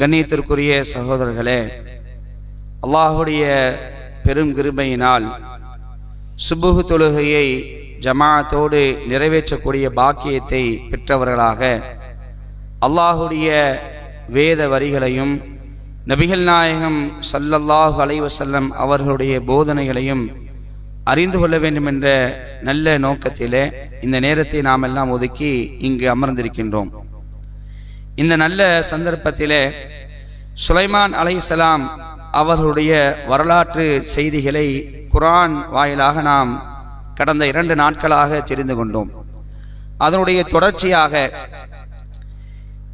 கண்ணியத்திற்குரிய சகோதரர்களே அல்லாஹுடைய பெரும் கிருமையினால் சுபுகு தொழுகையை ஜமாத்தோடு நிறைவேற்றக்கூடிய பாக்கியத்தை பெற்றவர்களாக அல்லாஹுடைய வேத வரிகளையும் நபிகள் நாயகம் சல்லல்லாஹு அலைவசல்லம் அவர்களுடைய போதனைகளையும் அறிந்து கொள்ள வேண்டும் என்ற நல்ல நோக்கத்திலே இந்த நேரத்தை நாம் எல்லாம் ஒதுக்கி இங்கு அமர்ந்திருக்கின்றோம். இந்த நல்ல சந்தர்ப்பத்திலே சுலைமான் அலைசலாம் அவர்களுடைய வரலாற்று செய்திகளை குரான் வாயிலாக நாம் கடந்த இரண்டு நாட்களாக தெரிந்து கொண்டோம். அதனுடைய தொடர்ச்சியாக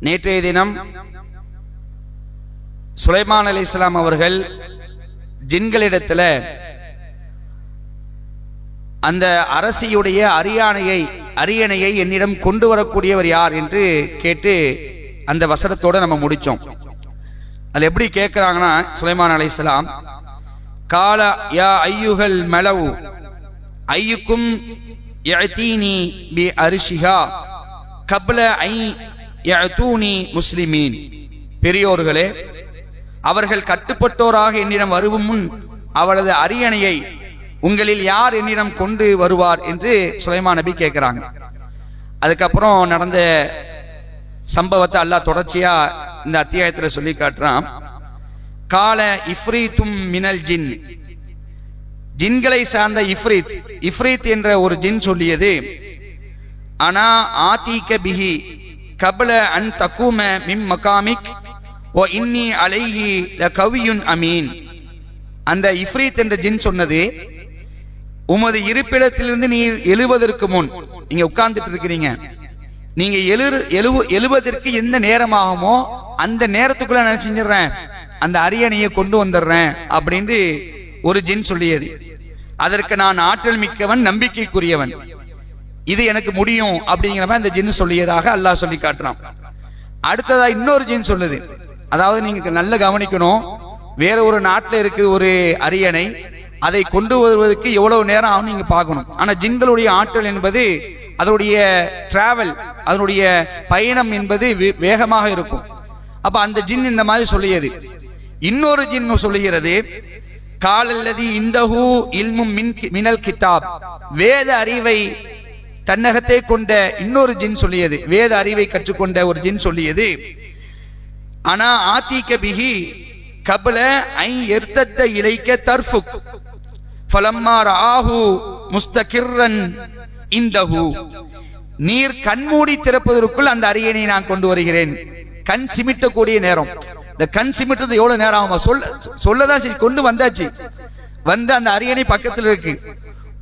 நேற்றைய தினம் சுலைமான் அலி இஸ்லாம் அவர்கள் ஜின்களிடத்தில் அந்த அரசியுடைய அரியணையை அரியணையை என்னிடம் கொண்டு வரக்கூடியவர் யார் என்று கேட்டு அந்த வசனத்தோட நம்ம முடிச்சோம். அதுல எப்படி கேட்கிறாங்கன்னா சுலைமான் அலைஹிஸ்ஸலாம் கால யா ஐயுகள் மெலவு ஐயுக்கும் யஅதீனி பி அரிஷிகா கபல ஐ யஅதூனி முஸ்லிமீன். பெரியோர்களே அவர்கள் கட்டுப்பட்டோராக என்னிடம் வருவும் முன் அவளது அரியணையை உங்களில் யார் என்னிடம் கொண்டு வருவார் என்று சுலைமான் நபி கேட்கிறாங்க அதுக்கப்புறம் நடந்த சம்பவத்தை அல்லாஹ் தொடர்ச்சியா இந்த அத்தியாயத்துல சொல்லி காட்டுறான். கால இஃப்ரீத்தும் மினல் ஜின். ஜின்களை சார்ந்த இஃப்ரீத். இஃப்ரீத் என்ற ஒரு ஜின் சொல்லியது அனா ஆதிக பிஹி கபல அன் தக்கூம மிம் மகாமிக் ஓ இன்னி அலைஹி ல கவியுன் அமீன். அந்த இஃப்ரீத் என்ற ஜின் சொன்னது உமது இருப்பிடத்திலிருந்து நீ எழுவதற்கு முன். நீங்க உட்கார்ந்துட்டு இருக்கிறீங்க. நீங்க எழு எழுவ எழுவதற்கு எந்த நேரமாகுமோ அந்த நேரத்துக்குள்ள நான் செஞ்சிடறேன்? அந்த அரியணையை கொண்டு வந்துடுறேன் அப்படின்னு ஒரு ஜின் சொல்லியது. அதற்கு நான் ஆற்றல் மிக்கவன் நம்பிக்கைக்குரியவன். இது எனக்கு முடியும் அப்படிங்கிற மாதிரி அந்த ஜின் சொல்லியதாக அல்லாஹ் சொல்லி காட்டுறான். அடுத்ததா இன்னொரு ஜின் சொல்லுது. அதாவது நீங்க நல்ல கவனிக்கணும். வேற ஒரு நாட்டில் இருக்குது ஒரு அரியணை. அதை கொண்டு வருவதற்கு எவ்வளவு நேரம் ஆகும் நீங்க பார்க்கணும். ஆனா ஜின்களுடைய ஆற்றல் என்பது அதனுடைய டிராவல் அதனுடைய பயணம் என்பது வே- வேகமாக இருக்கும். அப்ப அந்த ஜின் இந்த மாதிரி சொல்லியது. இன்னொரு ஜின் சொல்லுகிறது காலல்லதி இந்தஹு இல்மும் மின் மினல் கிதாப் வேத அறிவை தன்னகத்தை கொண்ட இன்னொரு ஜின் சொல்லியது. வேத அறிவை கற்றுக்கொண்ட ஒரு ஜின் சொல்லியது. ஆனா ஆத்திக பிகி கபல ஐ எர்த்தத்த இலைக்க தர்ஃபுக். ஃபலம்மா ராஹு முஸ்தகிர்ரன் இந்தஹு. நீர் கண்மூடி திறப்பதற்குள் அந்த அரியணை நான் கொண்டு வருகிறேன். கண் சிமிட்டக்கூடிய நேரம். இந்த கண் சிமிட்டது எவ்வளவு நேரம் ஆகுமா? சொல்ல சொல்லதான் சரி கொண்டு வந்தாச்சு. வந்து அந்த அரியணை பக்கத்தில் இருக்கு.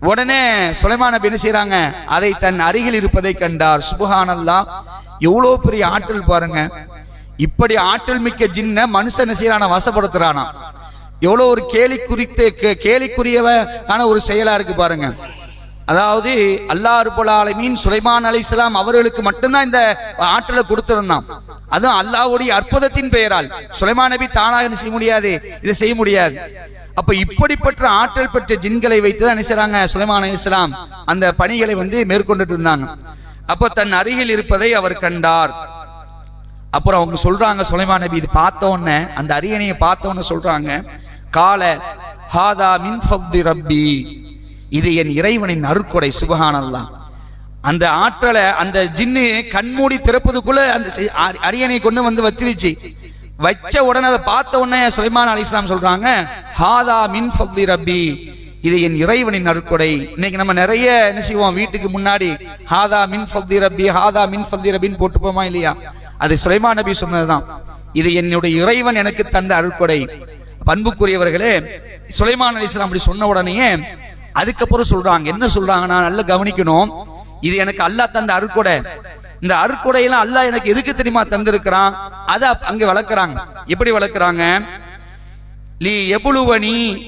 உடனே சுலைமான நபி என்ன அதை தன் அருகில் இருப்பதை கண்டார். சுபஹானல்லா. எவ்வளோ பெரிய ஆற்றல் பாருங்க. இப்படி ஆற்றல் மிக்க ஜின்ன மனுஷன் செய்யறான வசப்படுத்துறானா. எவ்வளோ ஒரு கேலி குறித்து கே- கேலிக்குரியவான ஒரு செயலா இருக்கு பாருங்க. அதாவது அல்லாஹ் ரபுல் ஆலமீன் சுலைமான் அலைஹிஸ்ஸலாம் அவர்களுக்கு மட்டும்தான் இந்த ஆற்றலை கொடுத்திருந்தான். அதுவும் அல்லாஹ்வுடைய அற்புதத்தின் பெயரால். சுலைமான் நபி தானாக என்ன செய்ய முடியாது? இதை செய்ய முடியாது. அப்ப இப்படிப்பட்ட ஆற்றல் பெற்ற ஜின்களை வைத்து தான் என்ன செய்றாங்க? சுலைமான் அலைஹிஸ்ஸலாம் அந்த பணிகளை வந்து மேற்கொண்டுட்டு இருந்தாங்க. அப்போ தன் அருகில் இருப்பதை அவர் கண்டார். அப்புறம் அவங்க சொல்றாங்க சுலைமான் நபி இது பார்த்த உடனே அந்த அரியணையை பார்த்த உடனே சொல்றாங்க கால ஹாதா மின் ஃபக்தி ரப்பி. இது என் இறைவனின் அருக்கொடை சுபகானல்லாம் அந்த ஆற்றலை அந்த ஜின்னு கண்மூடி திறப்பதுக்குள்ள அந்த செ- கொண்டு வந்து வச்சிருச்சு வச்ச உடனே அதை பார்த்த உடனே சுலைமான் அலி இஸ்லாம் சொல்றாங்க ஹாதா மின் ஃபக்தி ரப்பி. இது என் இறைவனின் அருட்கொடை. இன்னைக்கு நம்ம நிறைய என்ன செய்வோம் வீட்டுக்கு முன்னாடி ஹாதா மின் ஃபக்தி ரப்பி ஹாதா மின் ஃபக்தி ரப்பின்னு போட்டுப்போமா இல்லையா? அது சுலைமான் நபி சொன்னதுதான். இது என்னுடைய இறைவன் எனக்கு தந்த அருட்கொடை. பண்புக்குரியவர்களே சுலைமான் அலி இஸ்லாம் அப்படி சொன்ன உடனேயே அதுக்கப்புறம் சொல்றாங்க. என்ன சொல்றாங்கன்னா நல்லா கவனிக்கணும். இது எனக்கு அல்லாஹ் தந்த அருக்கொடை இந்த அருக்குடையெல்லாம் அல்லாஹ் எனக்கு எதுக்கு தெரியுமா தந்திருக்கிறான்? அதை அப்- அங்க வளர்க்குறாங்க. எப்படி வளர்க்குறாங்க? லி எபுலுவனி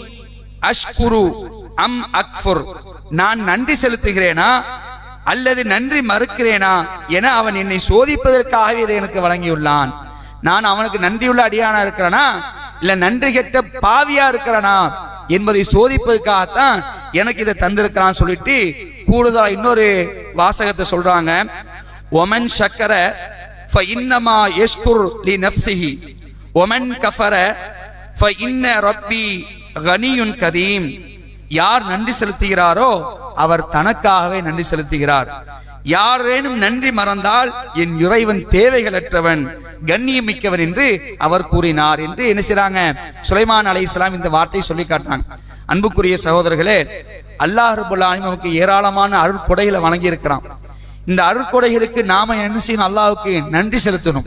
அஷ்குரு அம் அக்ஃபுர். நான் நன்றி செலுத்துகிறேனா? அல்லது நன்றி மறுக்கிறேனா? என அவன் என்னை சோதிப்பதற்காகவே இதை எனக்கு வழங்கியுள்ளான். நான் அவனுக்கு நன்றியுள்ள அடியானா இருக்கிறனா? இல்ல நன்றி கெட்ட பாவியா இருக்கிறனா? என்பதை சோதிப்பதற்காகத்தான் எனக்கு இதை தந்திருக்கிறான் சொல்லிட்டு கூடுதலா இன்னொரு வாசகத்தை சொல்றாங்க. ஒமன் ஷக்கர ஃபஇன்னமா எஸ்குர் லி நஃப்ஸிஹி. ஒமன் கஃபர ஃபஇன்ன ரப்பி கனியுன் கதீம் யார் நன்றி செலுத்துகிறாரோ அவர் தனக்காகவே நன்றி செலுத்துகிறார். யாரேனும் நன்றி மறந்தால் என் இறைவன் தேவைகளற்றவன் கண்ணியமிக்கவன் என்று அவர் கூறினார் என்று என்ன செய்றாங்க? சுலைமான் அலைஹிஸ்ஸலாம் இந்த வார்த்தையை சொல்லி காட்டுறாங்க. அன்புக்குரிய சகோதரர்களே அல்லாஹ் ரபுல் நமக்கு ஏராளமான அருட்கொடைகளை வழங்கியிருக்கிறான். இந்த அருட்கொடைகளுக்கு நாம என்ன செய்யணும்? நன்றி செலுத்தணும்.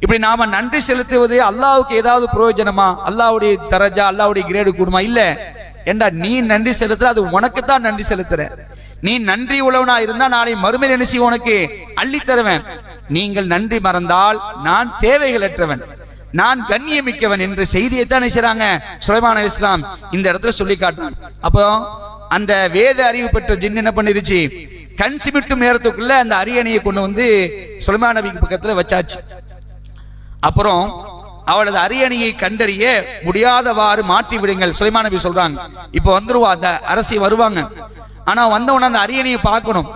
இப்படி நாம நன்றி செலுத்துவது அல்லாவுக்கு ஏதாவது பிரயோஜனமா? அல்லாவுடைய தரஜா அல்லாவுடைய கிரேடு கூடுமா? இல்ல. ஏண்டா நீ நன்றி செலுத்துற அது உனக்கு தான் நன்றி செலுத்துற. நீ நன்றி உழவனா இருந்தா நாளை மறுமையில் என்ன செய்ய உனக்கு? அள்ளி தருவேன். நீங்கள் நன்றி மறந்தால் நான் தேவைகளற்றவன் நான் கண்ணியமிக்கவன் என்ற செய்தியை தான் செய்றாங்க சுலைமான இஸ்லாம் இந்த இடத்துல சொல்லி காட்டுறான். அப்போ அந்த வேத அறிவு பெற்ற ஜின் என்ன பண்ணிருச்சு? கண் சிமிட்டும் நேரத்துக்குள்ள அந்த அரியணையை கொண்டு வந்து சுலைமான நபிக்கு பக்கத்துல வச்சாச்சு. அப்புறம் அவளது அரியணையை கண்டறிய முடியாதவாறு மாற்றி விடுங்கள் சுலைமான நபி சொல்றாங்க. இப்போ வந்துருவா அந்த அரசி வருவாங்க. ஆனா வந்தவன அந்த அரியணையை பார்க்கணும்.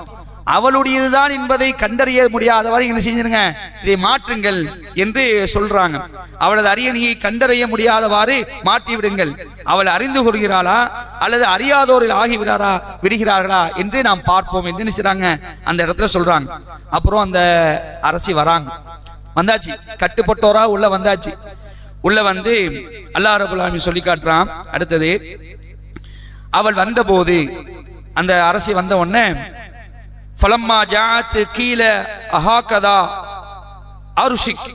அவளுடையதுதான் என்பதை கண்டறிய முடியாதவாறு என்ன செஞ்சிருங்க. இதை மாற்றுங்கள் என்று சொல்றாங்க. அவளது அரியணையை கண்டறிய முடியாதவாறு மாற்றி விடுங்கள். அவள் அறிந்து கொள்கிறாளா அல்லது அறியாதோரில் ஆகிவிடாரா விடுகிறார்களா என்று நாம் பார்ப்போம் என்று என்ன அந்த இடத்துல சொல்றாங்க. அப்புறம் அந்த அரசி வராங்க. வந்தாச்சு. கட்டுப்பட்டோரா உள்ள வந்தாச்சு. உள்ள வந்து அல்லா ரபுல்லாமி சொல்லி காட்டுறான். அடுத்தது அவள் வந்தபோது அந்த அரசி வந்த உடனே ஃபலம்மா ஜாத்து கீழ அஹாகதா அருஷிக்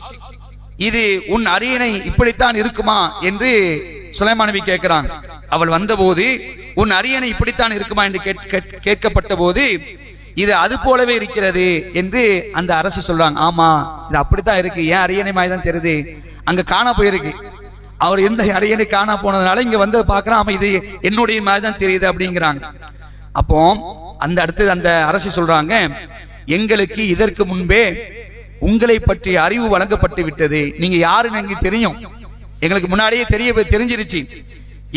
இது உன் அரியணை இப்படித்தான் இருக்குமா என்று சுலைமானவி கேட்கிறாங்க அவள் வந்தபோது உன் அரியணை இப்படித்தான் இருக்குமா? என்று கேட்கப்பட்ட போது இது அது போலவே இருக்கிறது என்று அந்த அரசு சொல்றாங்க ஆமா இது அப்படித்தான் இருக்கு. ஏன் அரியணை மாதிரி தான் தெரியுது? அங்க காண போயிருக்கு. அவர் எந்த அரியணை காண போனதுனால இங்க வந்து பாக்குறான் அவன் இது என்னுடைய மாதிரி தான் தெரியுது அப்படிங்கிறாங்க. அப்போ அந்த அடுத்தது அந்த அரசு சொல்றாங்க எங்களுக்கு இதற்கு முன்பே உங்களை பற்றி அறிவு வழங்கப்பட்டு விட்டது. நீங்க யாருன்னு எங்களுக்கு தெரியும். எங்களுக்கு முன்னாடியே தெரிய தெரிஞ்சிருச்சு.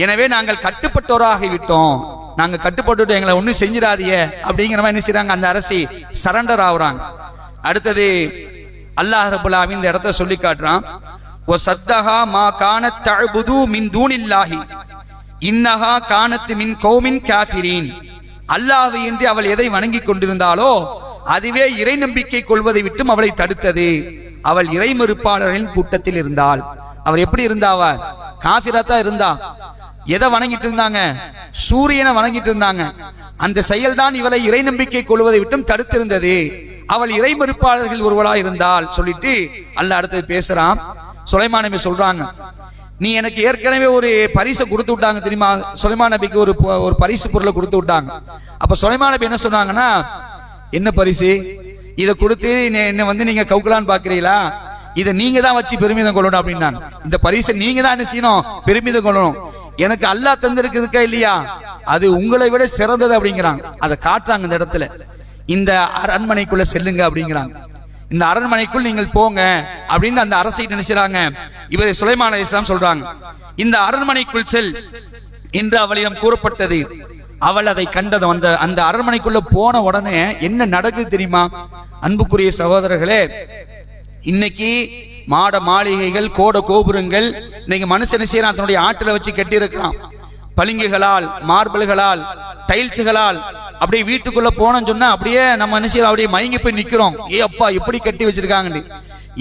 எனவே நாங்கள் கட்டுப்பட்டோராகி விட்டோம். நாங்க கட்டுப்பட்டு எங்களை ஒன்றும் செஞ்சிடாதிய அப்படிங்கிற மாதிரி என்ன செய்யறாங்க அந்த அரசி சரண்டர் ஆகுறாங்க. அடுத்தது அல்லாஹ் ரபுல் இந்த இடத்த சொல்லி காட்டுறான். ஓ சத்தஹா மா கான தஅபுது மின் தூணில்லாஹி இன்னஹா கானத்து மின் கோமின் காஃபிரீன். அல்லாஹ்வை இன்றி அவள் எதை வணங்கிக் கொண்டிருந்தாலோ அதுவே இறை நம்பிக்கை கொள்வதை விட்டும் அவளை தடுத்தது. அவள் இறை மறுப்பாளர்களின் கூட்டத்தில் இருந்தாள். அவர் எப்படி இருந்தாவ? காஃபிரா இருந்தா. எதை வணங்கிட்டு இருந்தாங்க? சூரியனை வணங்கிட்டு இருந்தாங்க. அந்த செயல்தான் இவளை இறை நம்பிக்கை கொள்வதை விட்டும் தடுத்திருந்தது. அவள் இறை மறுப்பாளர்கள் ஒருவளா இருந்தால் சொல்லிட்டு அல்லாஹ் அடுத்தது பேசுறான். சுலைமானமே சொல்றாங்க நீ எனக்கு ஏற்கனவே ஒரு பரிசை கொடுத்து விட்டாங்க தெரியுமா? சுலைமா நபிக்கு ஒரு ஒரு பரிசு பொருளை கொடுத்து விட்டாங்க. அப்ப சுலைமா நபி என்ன சொன்னாங்கன்னா என்ன பரிசு? இதை கொடுத்து என்னை- வந்து நீங்க கவுக்கலான்னு பாக்குறீங்களா? இதை நீங்க தான் வச்சு பெருமிதம் கொள்ளணும் அப்படின்னாங்க. இந்த பரிசை நீங்க தான் என்ன செய்யணும்? பெருமிதம் கொள்ளணும். எனக்கு அல்லாஹ் தந்திருக்குதுக்கா இல்லையா? அது உங்களை விட சிறந்தது அப்படிங்கிறாங்க. அதை காட்டுறாங்க இந்த இடத்துல. இந்த அரண்மனைக்குள்ள செல்லுங்க அப்படிங்கிறாங்க. இந்த அரண்மனைக்குள் நீங்கள் போங்க அப்படின்னு அந்த அரசை நினைச்சாங்க இவரை சுலைமான் அலிஸ்லாம் சொல்றாங்க. இந்த அரண்மனைக்குள் செல் என்று அவளிடம் கூறப்பட்டது. அவள் அதை கண்டது. அந்த அந்த அரண்மனைக்குள்ள போன உடனே என்ன நடக்குது தெரியுமா? அன்புக்குரிய சகோதரர்களே இன்னைக்கு மாட மாளிகைகள் கோட கோபுரங்கள் இன்னைக்கு மனுஷன் செய்யறான்? தன்னுடைய ஆற்றலை வச்சு கட்டியிருக்கிறான். பளிங்குகளால் மார்பிள்களால் டைல்ஸுகளால் அப்படியே வீட்டுக்குள்ள போனோம்னு சொன்னா அப்படியே நம்ம என்ன அப்படியே மயங்கி போய் நிக்கிறோம். ஏ அப்பா எப்படி கட்டி வச்சிருக்காங்கன்னு?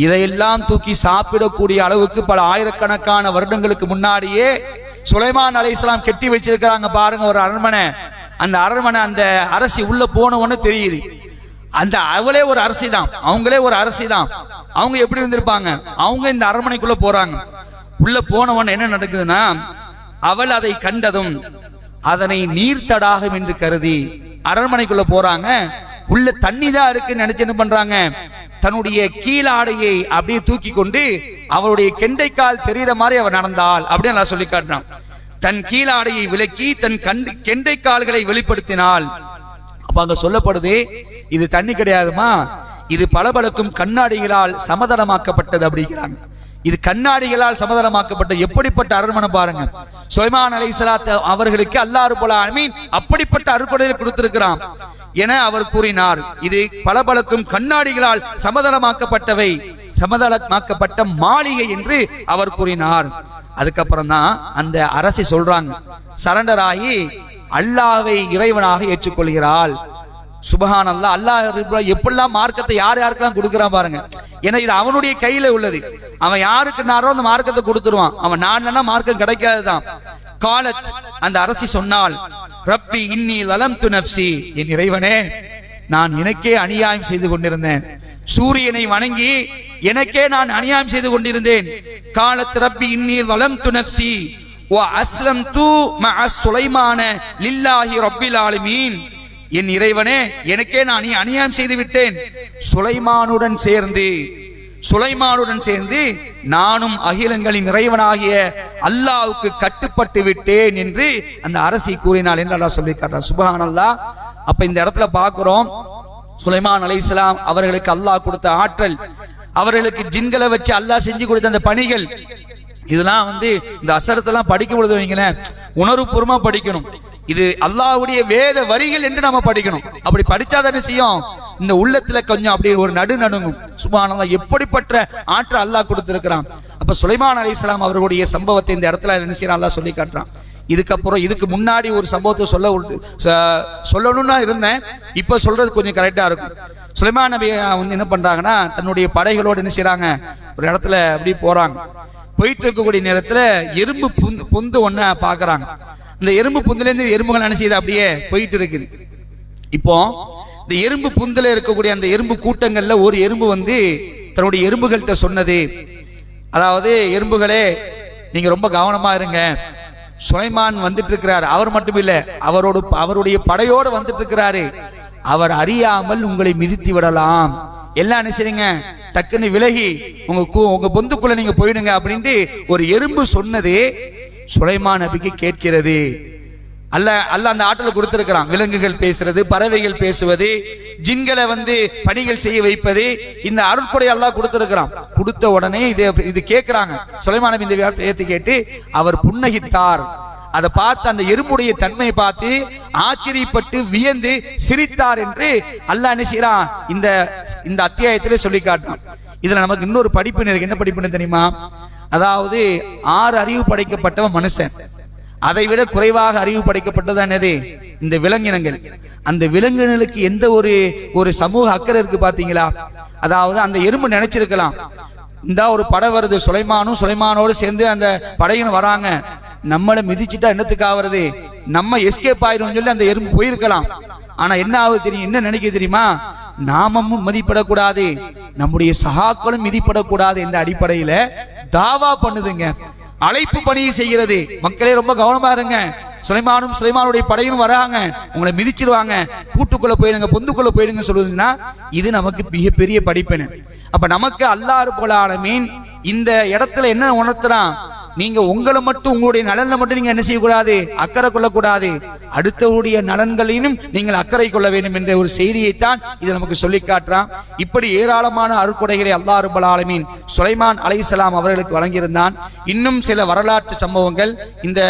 இதையெல்லாம் தூக்கி சாப்பிடக்கூடிய அளவுக்கு பல ஆயிரக்கணக்கான வருடங்களுக்கு முன்னாடியே சுலைமான் அலைஹிஸ்ஸலாம் கட்டி வச்சிருக்கிறாங்க பாருங்க ஒரு அரண்மனை. அந்த அரண்மனை அந்த அரசி உள்ள போனவொன்னு தெரியுது. அந்த அவளே ஒரு அரசி தான். அவங்களே ஒரு அரசி தான். அவங்க எப்படி இருந்திருப்பாங்க? அவங்க இந்த அரண்மனைக்குள்ள போறாங்க. உள்ள போனவன் என்ன நடக்குதுன்னா அவள் அதை கண்டதும் அதனை நீர்த்தடாகும் என்று கருதி அரண்மனைக்குள்ள போறாங்க. உள்ள தண்ணி தான் இருக்குன்னு நினைச்சு என்ன பண்றாங்க? தன்னுடைய கீழாடையை அப்படியே தூக்கி கொண்டு அவருடைய கெண்டைக்கால் தெரிகிற மாதிரி அவர் நடந்தாள் அப்படின்னு நான் சொல்லி காட்டுறான். தன் கீழாடையை விலக்கி தன் கண்டு கெண்டைக்கால்களை வெளிப்படுத்தினாள் அப்ப அங்க சொல்லப்படுது இது தண்ணி கிடையாதுமா? இது பளபளக்கும் கண்ணாடிகளால் சமதளமாக்கப்பட்டது அப்படிங்கிறாங்க. இது கண்ணாடிகளால் சமதளமாக்கப்பட்ட எப்படிப்பட்ட அரண்மனை பாருங்க. சுலைமான் அலை அவர்களுக்கு அல்லாஹ் போல ஆலமீன் அப்படிப்பட்ட அருக்குடையை கொடுத்திருக்கிறான். என அவர் கூறினார். இது பளபளக்கும் கண்ணாடிகளால் சமதளமாக்கப்பட்டவை சமதளமாக்கப்பட்ட மாளிகை என்று அவர் கூறினார். அதுக்கப்புறம் தான் அந்த அரசி சொல்றாங்க. சரண்டர் ஆகி அல்லாவை இறைவனாக ஏற்றுக்கொள்கிறாள். சுபஹான் அல்லாஹ் அல்லாஹ் எப்படிலாம் மார்க்கத்தை யார் யாருக்கெல்லாம் கொடுக்குறான் பாருங்க. ஏன்னா இது அவனுடைய கையில உள்ளது. அவன் யாருக்கு நாரோ அந்த மார்க்கத்தை கொடுத்துருவான். அவன் நான் மார்க்கம் கிடைக்காதுதான். காலத் அந்த அரசி சொன்னால் ரப்பி இன்னி லலம் து நப்சி என் இறைவனே நான் எனக்கே அநியாயம் செய்து கொண்டிருந்தேன். சூரியனை வணங்கி எனக்கே நான் அநியாயம் செய்து கொண்டிருந்தேன். காலத் ரப்பி இன்னி லலம் து நப்சி ஓ அஸ்லம் தூ மஅ சுலைமான லில்லாஹி ரப்பில் ஆலமீன். என் இறைவனே எனக்கே நான் நீ அநியாயம் செய்து விட்டேன் சுலைமானுடன் சேர்ந்து சுலைமானுடன் சேர்ந்து நானும் அகிலங்களின் இறைவனாகிய அல்லாவுக்கு கட்டுப்பட்டு விட்டேன் என்று அந்த அரசி கூறினாள் என்று அல்லாஹ் சொல்லி காட்டுறான். சுபஹான் அப்ப இந்த இடத்துல பார்க்கிறோம் சுலைமான் அலைஹிஸ்ஸலாம் அவர்களுக்கு அல்லாஹ் கொடுத்த ஆற்றல் அவர்களுக்கு ஜின்களை வச்சு அல்லாஹ் செஞ்சு கொடுத்த அந்த பணிகள். இதெல்லாம் வந்து இந்த அசரத்தெல்லாம் படிக்கும் பொழுது வைங்களேன் உணர்வுபூர்வமா படிக்கணும். இது அல்லாவுடைய வேத வரிகள் என்று நாம படிக்கணும். அப்படி படிச்சாதானே செய்யும். இந்த உள்ளத்துல கொஞ்சம் அப்படி ஒரு நடு நடுங்கும். சுபானந்தா எப்படிப்பட்ட ஆற்றல் அல்லாஹ் கொடுத்திருக்கிறான். அப்ப சுலைமான் அலைஹிஸ்ஸலாம் அவர்களுடைய சம்பவத்தை இந்த இடத்துல என்ன செய்யறான் அல்லாஹ் சொல்லி காட்டுறான். இதுக்கப்புறம் இதுக்கு முன்னாடி ஒரு சம்பவத்தை சொல்ல சொல்லணும்னா ச- இருந்தேன். இப்போ சொல்றது கொஞ்சம் கரெக்டா இருக்கும். சுலைமான் நபி வந்து என்ன பண்றாங்கன்னா தன்னுடைய படைகளோடு என்ன செய்கிறாங்க ஒரு இடத்துல அப்படி போறாங்க. போயிட்டு இருக்கக்கூடிய நேரத்துல எறும்பு புந்து பொந்து ஒன்ன பாக்குறாங்க இந்த எறும்பு புந்துலேருந்து எறும்புகள் என்ன செய்யுது அப்படியே போயிட்டு இருக்குது இப்போ இந்த எறும்பு புந்தில் இருக்கக்கூடிய அந்த எறும்பு கூட்டங்களில் ஒரு எறும்பு வந்து தன்னுடைய எறும்புகள்கிட்ட சொன்னது. அதாவது எறும்புகளே நீங்கள் ரொம்ப கவனமாக இருங்க. சுலைமான் வந்துட்டு இருக்கிறார் அவர் மட்டும் இல்லை அவரோட அவருடைய படையோடு வந்துட்டு இருக்கிறாரு அவர் அறியாமல் உங்களை மிதித்து விடலாம். எல்லாம் என்ன செய்றீங்க? டக்குன்னு விலகி உங்க உங்க பொந்துக்குள்ள நீங்க போயிடுங்க அப்படின்ட்டு ஒரு எறும்பு சொன்னது. சுலைமான் நபிக்கு கேட்கிறது. அல்ல அல்ல அந்த ஆற்றல் கொடுத்திருக்கிறான். விலங்குகள் பேசுறது பறவைகள் பேசுவது ஜின்களை வந்து பணிகள் செய்ய வைப்பது இந்த அருட்கொடை அல்லாஹ் கொடுத்திருக்கிறான். கொடுத்த உடனே இது இது கேட்கிறாங்க. சுலைமான் நபி இந்த வார்த்தையை கேட்டு அவர் புன்னகித்தார். அதை பார்த்து அந்த எறும்புடைய தன்மையை பார்த்து ஆச்சரியப்பட்டு வியந்து சிரித்தார் என்று அல்லாஹ் என்ன செய்யறான் இந்த இந்த அத்தியாயத்திலே சொல்லி காட்டான் இதுல நமக்கு இன்னொரு படிப்பு இருக்கு. என்ன படிப்புன்னு தெரியுமா? அதாவது ஆறு அறிவு படைக்கப்பட்டவன் மனுஷன். அதை விட குறைவாக அறிவு படைக்கப்பட்டது என்னது இந்த விலங்கினங்கள். அந்த விலங்கினங்களுக்கு எந்த ஒரு ஒரு சமூக அக்கறை இருக்கு பாத்தீங்களா அதாவது அந்த எறும்பு நினைச்சிருக்கலாம். இந்த ஒரு படை வருது சுலைமானும் சுலைமானோடு சேர்ந்து அந்த படையினு வராங்க. நம்மளை மிதிச்சிட்டா என்னத்துக்கு ஆவறது? நம்ம எஸ்கேப் ஆயிரும் சொல்லி அந்த எறும்பு போயிருக்கலாம். ஆனா என்ன ஆகுது தெரியும்? என்ன நினைக்க தெரியுமா? நாமமும் மதிப்படக்கூடாது. நம்முடைய சகாக்களும் மிதிப்படக்கூடாது என்ற அடிப்படையில தாவா பண்ணுதுங்க. அழைப்பு பணியை செய்கிறது. மக்களே ரொம்ப கவனமா இருங்க. சுலைமானும் சுலைமானுடைய படையும் வராங்க. உங்களை மிதிச்சிருவாங்க. கூட்டுக்குள்ள போயிடுங்க பொந்துக்குள்ள போயிடுங்க சொல்லுதுன்னா இது நமக்கு மிகப்பெரிய படிப்பினை. அப்ப நமக்கு அல்லாறு போல ஆலமீன் இந்த இடத்துல என்ன உணர்த்துறான்? நீங்க உங்களை மட்டும் உங்களுடைய நலன்ல மட்டும் நீங்க என்ன செய்யக்கூடாது? அக்கறை கொள்ளக்கூடாது. அடுத்தவருடைய நலன்களையும் நீங்கள் அக்கறை கொள்ள வேண்டும் என்ற ஒரு செய்தியைத்தான் இது நமக்கு சொல்லி காட்டுறான். இப்படி ஏராளமான அருக்குடைகளை அல்லாஹ் ரப்பல் ஆலமீன் சுலைமான் அலைசலாம் அவர்களுக்கு வழங்கியிருந்தான். இன்னும் சில வரலாற்று சம்பவங்கள் இந்த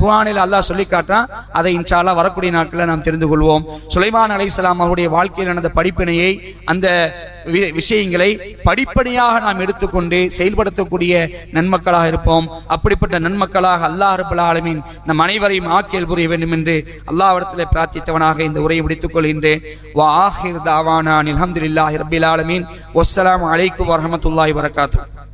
குரானில் அல்லாஹ் சொல்லி காட்டுறான். அதை இன்ஷால்லா வரக்கூடிய நாட்களில் நாம் தெரிந்து கொள்வோம். சுலைமான் அலைசலாம் அவருடைய வாழ்க்கையில் நடந்த படிப்பினையை அந்த விஷயங்களை படிப்படியாக நாம் எடுத்துக்கொண்டு செயல்படுத்தக்கூடிய நன்மக்களாக இருப்போம். அப்படிப்பட்ட நன்மக்களாக அல்லாஹ் ரப்பல் ஆலமீன் நம் அனைவரையும் ஆக்கியல் புரிய வேண்டும் என்று அல்லாஹ்விடத்தில் பிரார்த்தித்தவனாக இந்த உரையை முடித்துக் கொள்கின்றேன். வா ஆஹிர் தாவானா அல்ஹம்துலில்லாஹி ரப்பில் ஆலமீன். வஸ்ஸலாமு அலைக்கும் வரஹ்மத்துல்லாஹி